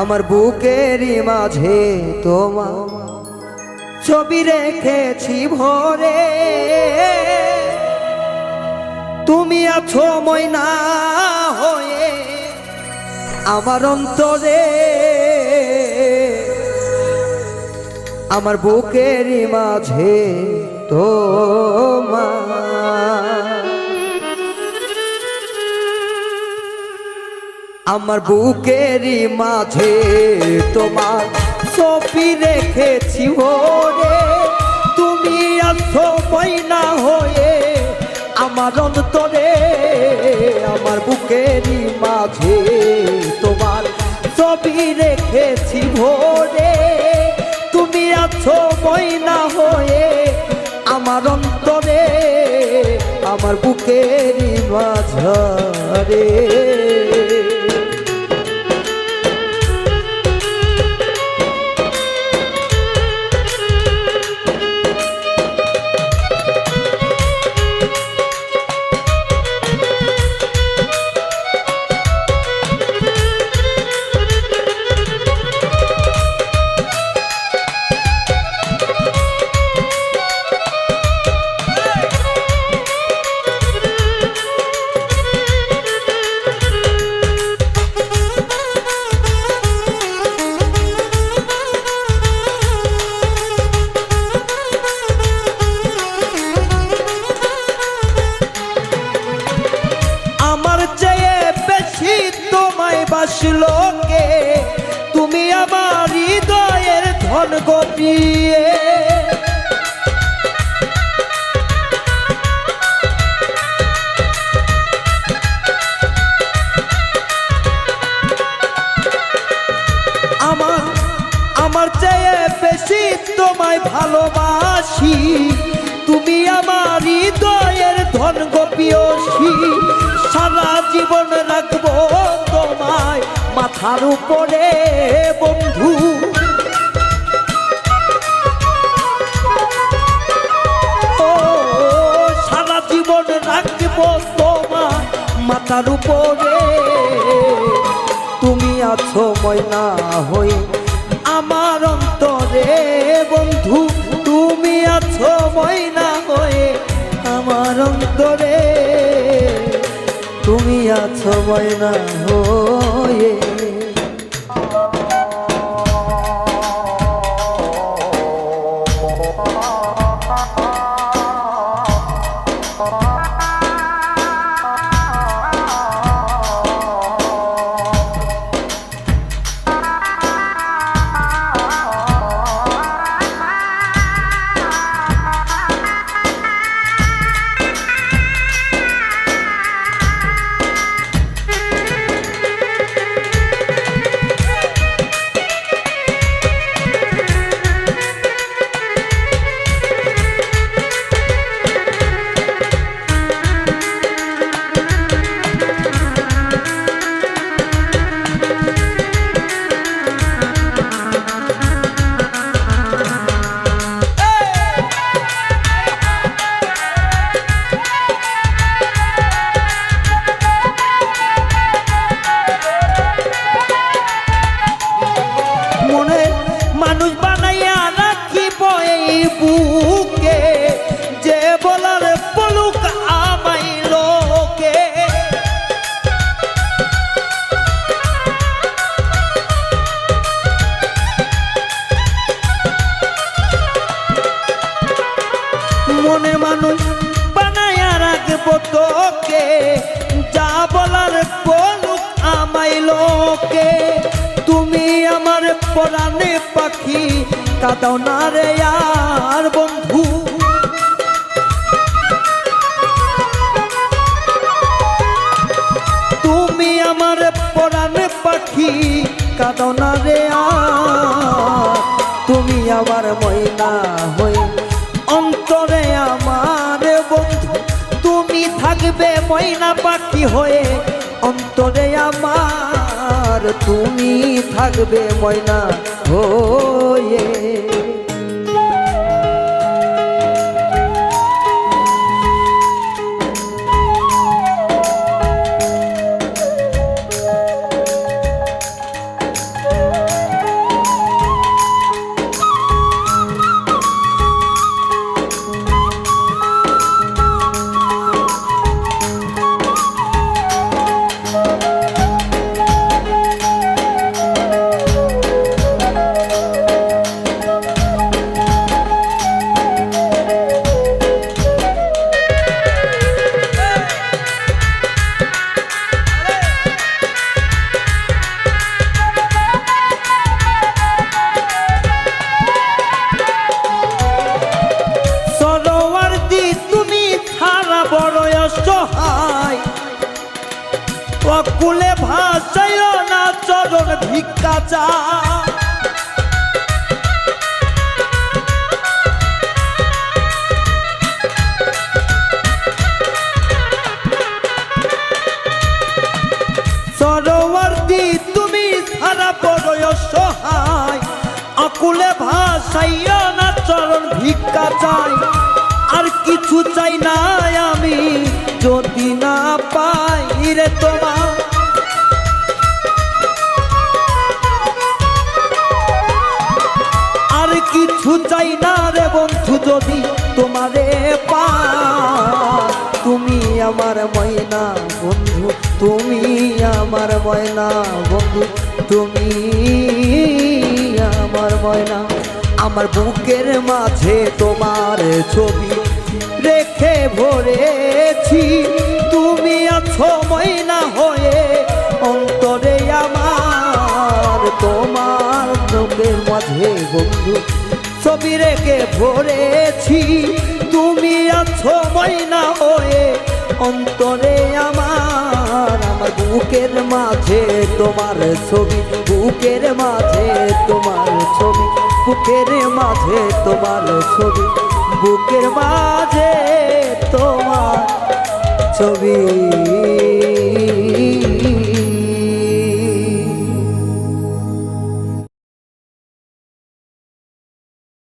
আমার বুকেরই মাঝে তোমার ছবি রেখেছি ভরে। তুমি আছো ময়না হয়ে আমার অন্তরে। আমার বুকেরই মাঝে তোমার আমার বুকেরই মাঝে তোমার ছবি রেখেছি ওরে তুমি আছো হয়ে আমার অন্তরে, আমার বুকেরই মাঝে তোমার ছবি রেখেছি ভোরে। তুমি আছো ময়না হয়ে আমার অন্তরে, আমার বুকেরই মাঝারে। গপিয়ে আমার আমার চেয়ে বেশি তোমায় ভালোবাসি। তুমি আমার হৃদয়ের ধন গোপিয়সী। সারা জীবন রাখব তোমায় মাথার উপরে, বন্ধু। রাখব তোমায় মাথার উপরে। তুমি আছো ময়না হয়ে আমার অন্তরে, বন্ধু, তুমি আছো ময়না হয়ে আমার অন্তরে। তুমি আছো ময়না হয়ে মনে মানুষ বানাইয়া রাখব তোকে। যা বলার বলুক আমাই লোকে। তুমি আমার পরাণে পাখি কাদাও না রে আর বন্ধু। তুমি আমার পরাণে পাখি কাদাও না রে আর। তুমি আবার ময়না হই ময়না পাখি হয়ে অন্তরে আমার তুমি থাকবে ময়না। হয়ে অকুলে ভাষায় না চরণ ভিক্ষা চা সরোবর্তী তুমি সারা বড় সহায়। অকুলে ভাষাইয়া না চরণ ভিক্ষা চাই আর কিছু চাই না আমি, যদি না পাই রে তোমার কিছু চাই না রে বন্ধু, যদি তোমারে পা তুমি আমার ময়না বন্ধু, তুমি আমার ময়না বন্ধু, তুমি আমার ময়না। আমার বুকের মাঝে তোমার ছবি রেখে ভরেছি। তুমি আছো ময়না রেখে ভরেছি। তুমি আছো ময়না হয়ে অন্তরে আমার আমার বুকের মাঝে তোমার ছবি, বুকের মাঝে তোমার ছবি, বুকের মাঝে তোমার ছবি, বুকের মাঝে তোমার ছবি।